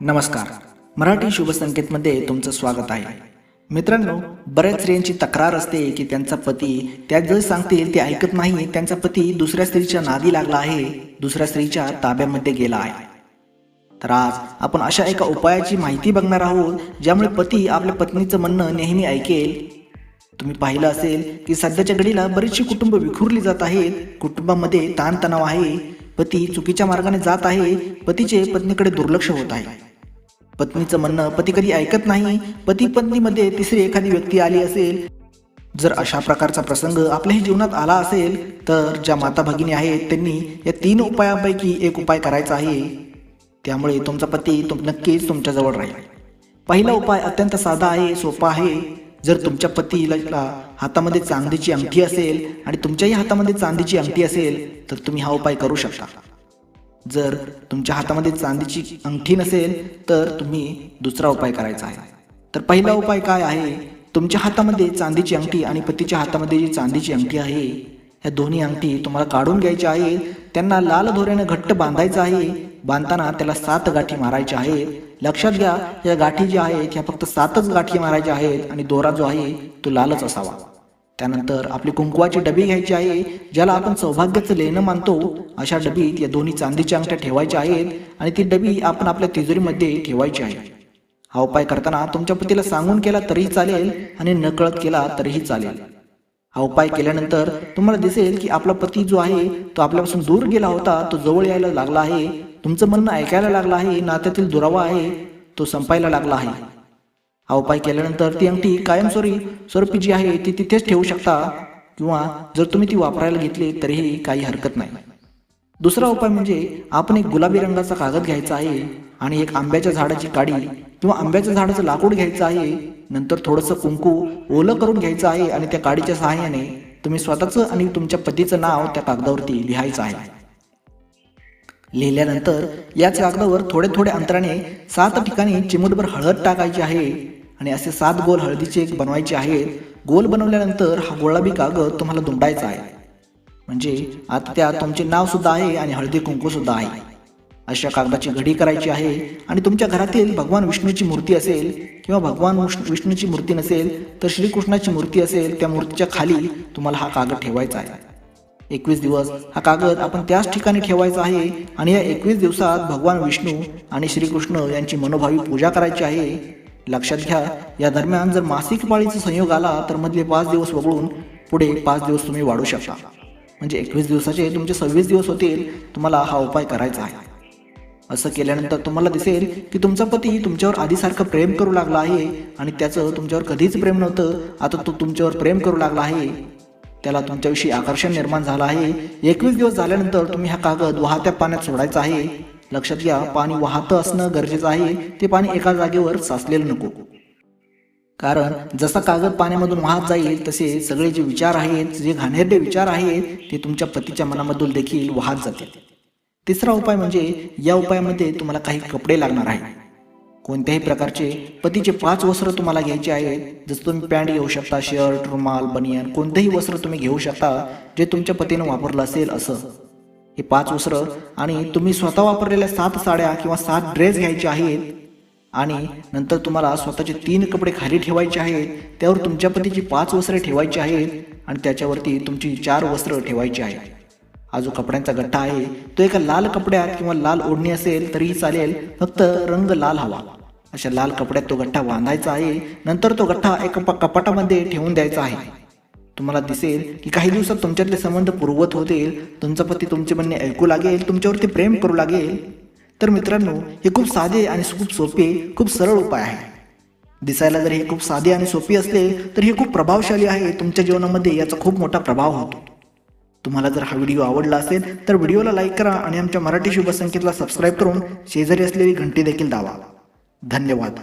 नमस्कार. मराठी शुभसंकेतमध्ये तुमचं स्वागत आहे. मित्रांनो बऱ्याच स्त्रियांची तक्रार असते की त्यांचा पती त्या जे सांगतील ते ऐकत नाही त्यांचा पती दुसऱ्या स्त्रीच्या नादी लागला आहे दुसऱ्या स्त्रीच्या ताब्यामध्ये गेला आहे. तर आज आपण अशा एका उपायाची माहिती बघणार आहोत ज्यामुळे पती आपल्या पत्नीचं म्हणणं नेहमी ऐकेल. तुम्ही पाहिलं असेल की सध्याच्या घडीला बरीचशी कुटुंब विखुरली जात आहेत. कुटुंबामध्ये ताणतणाव आहे. पती चुकीच्या मार्गाने जात आहे. पतीचे पत्नीकडे दुर्लक्ष होत आहे. पत्नीचं म्हणणं पती कधी ऐकत नाही. पती पत्नीमध्ये तिसरी एखादी व्यक्ती आली असेल. जर अशा प्रकारचा प्रसंग आपल्याही जीवनात आला असेल तर ज्या माता भगिनी आहेत त्यांनी या तीन उपायांपैकी एक उपाय करायचा आहे. त्यामुळे तुमचा पती तुम नक्कीच तुमच्याजवळ राहील. पहिला उपाय अत्यंत साधा आहे सोपा आहे. जर तुमच्या पतीला हातामध्ये चांदीची अंगठी असेल आणि तुमच्याही हातामध्ये चांदीची अंगठी असेल तर तुम्ही हा उपाय करू शकता. जर तुमच्या हातामध्ये चांदीची अंगठी नसेल तर तुम्ही दुसरा उपाय करायचा आहे. तर पहिला उपाय काय आहे? तुमच्या हातामध्ये चांदीची अंगठी आणि पतीच्या हातामध्ये जी चांदीची अंगठी आहे ह्या दोन्ही अंगठी तुम्हाला काढून घ्यायच्या आहेत त्यांना लाल दोऱ्यानं घट्ट बांधायचं आहे. बांधताना त्याला सात गाठी मारायच्या आहेत लक्षात घ्या या गाठी ज्या आहेत ह्या फक्त सातच गाठी मारायच्या आहेत आणि दोरा जो आहे तो लालच असावा. त्यानंतर आपली कुंकवाची डबी घ्यायची आहे ज्याला आपण सौभाग्याचं लेणं मानतो अशा डबीत या दोन्ही चांदीच्या अंगठ्या ठेवायच्या आहेत आणि ती डबी आपण आपल्या तिजोरीमध्ये ठेवायची आहे. हा उपाय करताना तुमच्या पतीला सांगून केला तरीही चालेल आणि नकळत केला तरीही चालेल. हा उपाय केल्यानंतर तुम्हाला दिसेल की आपला पती जो आहे तो आपल्यापासून दूर गेला होता तो जवळ यायला लागला आहे. तुमचं म्हणणं ऐकायला लागला आहे नात्यातील दुरावा आहे तो संपायला लागला आहे. हा उपाय केल्यानंतर ती अंगठी कायमस्वरी स्वरूपी जी आहे ती तिथेच ठेवू शकता. किंवा जर तुम्ही ती वापरायला घेतली तरीही काही हरकत नाही. दुसरा उपाय म्हणजे आपण एक गुलाबी रंगाचा कागद घ्यायचा आहे आणि एक आंब्याच्या झाडाची काडी किंवा आंब्याच्या झाडाचं लाकूड घ्यायचं आहे. नंतर थोडंसं कुंकू ओलं करून घ्यायचं आहे आणि त्या काडीच्या सहाय्याने तुम्ही स्वतःचं आणि तुमच्या पतीचं नाव त्या कागदावरती लिहायचं आहे. लिहिल्यानंतर याच कागदावर थोडे थोडे अंतराने सात ठिकाणी चिमूटभर हळद टाकायची आहे. आणि असे सात गोल हळदीचे एक बनवायचे आहेत. गोल बनवल्यानंतर हा गोळाबी कागद तुम्हाला दुमडायचा आहे. म्हणजे आता त्यात तुमचे नाव सुद्धा आहे आणि हळदी कुंकू सुद्धा आहे. अशा कागदाची घडी करायची आहे आणि तुमच्या घरातील भगवान विष्णूची मूर्ती असेल किंवा भगवान विष्णूची मूर्ती नसेल तर श्रीकृष्णाची मूर्ती असेल त्या मूर्तीच्या खाली तुम्हाला हा कागद ठेवायचा आहे. एकवीस दिवस हा कागद आपण त्याच ठिकाणी ठेवायचा आहे आणि या एकवीस दिवसात भगवान विष्णू आणि श्रीकृष्ण यांची मनोभावी पूजा करायची आहे. लक्षात घ्या या दरम्यान जर मासिक पाळीचा संयोग आला तर मधले पाच दिवस वगळून पुढे पाच दिवस तुम्ही वाढू शकता. म्हणजे एकवीस दिवसाचे तुमचे सव्वीस दिवस होतील तुम्हाला हा उपाय करायचा आहे. असं केल्यानंतर तुम्हाला दिसेल की तुमचा पती तुमच्यावर आधीसारखं प्रेम करू लागला आहे आणि त्याचं तुमच्यावर कधीच प्रेम नव्हतं आता तो तुमच्यावर प्रेम करू लागला आहे. त्याला तुमच्याविषयी आकर्षण निर्माण झालं आहे. एकवीस दिवस झाल्यानंतर तुम्ही हा कागद वाहत्या पाण्यात सोडायचा आहे. लक्षात घ्या पाणी वाहतं असणं गरजेचं आहे ते पाणी एका जागेवर साचलेलं नको. कारण जसा कागद पाण्यामधून वाहत जाईल तसे सगळे जे विचार आहेत जे घाणेरडे विचार आहेत ते तुमच्या पतीच्या मनामधून देखील वाहत जातील तिसरा उपाय म्हणजे या उपायामध्ये तुम्हाला काही कपडे लागणार आहे कोणत्याही प्रकारचे पतीचे पाच वस्त्र तुम्हाला घ्यायचे आहेत जसं तुम्ही पॅन्ट घेऊ शकता शर्ट रुमाल बनियन कोणतेही वस्त्र तुम्ही घेऊ शकता जे तुमच्या पतीनं वापरलं असेल असं. हे पाच वस्त्र आणि तुम्ही स्वतः वापरलेल्या सात साड्या किंवा सात ड्रेस घ्यायचे आहेत आणि नंतर तुम्हाला स्वतःचे तीन कपडे खाली ठेवायचे आहेत त्यावर तुमच्या पतीची पाच वस्त्रे ठेवायची आहेत आणि त्याच्यावरती तुमची चार वस्त्र ठेवायची आहेत. हा जो कपड्यांचा गठ्ठा आहे तो एका लाल कपड्यात किंवा लाल ओढणी असेल तरीही चालेल फक्त रंग लाल हवा. अशा लाल कपड्यात तो गठ्ठा बांधायचा आहे नंतर तो गठ्ठा एका कपाटामध्ये ठेवून द्यायचा आहे. तुम्हाला दिसेल की काही दिवसात तुमच्यातले संबंध पूर्वत होतील तुमचा पती तुमचे म्हणणे ऐकू लागेल तुमच्यावरती प्रेम करू लागेल. तर मित्रांनो हे खूप साधे आणि खूप सोपे खूप सरळ उपाय आहे. दिसायला जर हे खूप साधे आणि सोपे असले तर हे खूप प्रभावशाली आहे. तुमच्या जीवनामध्ये याचा खूप मोठा प्रभाव होतो. तुम्हाला जर हा व्हिडिओ आवडला असेल तर व्हिडिओला लाईक करा आणि आमच्या मराठी शुभ सबस्क्राईब करून शेजारी असलेली घंटी देखील दावा धन्यवाद.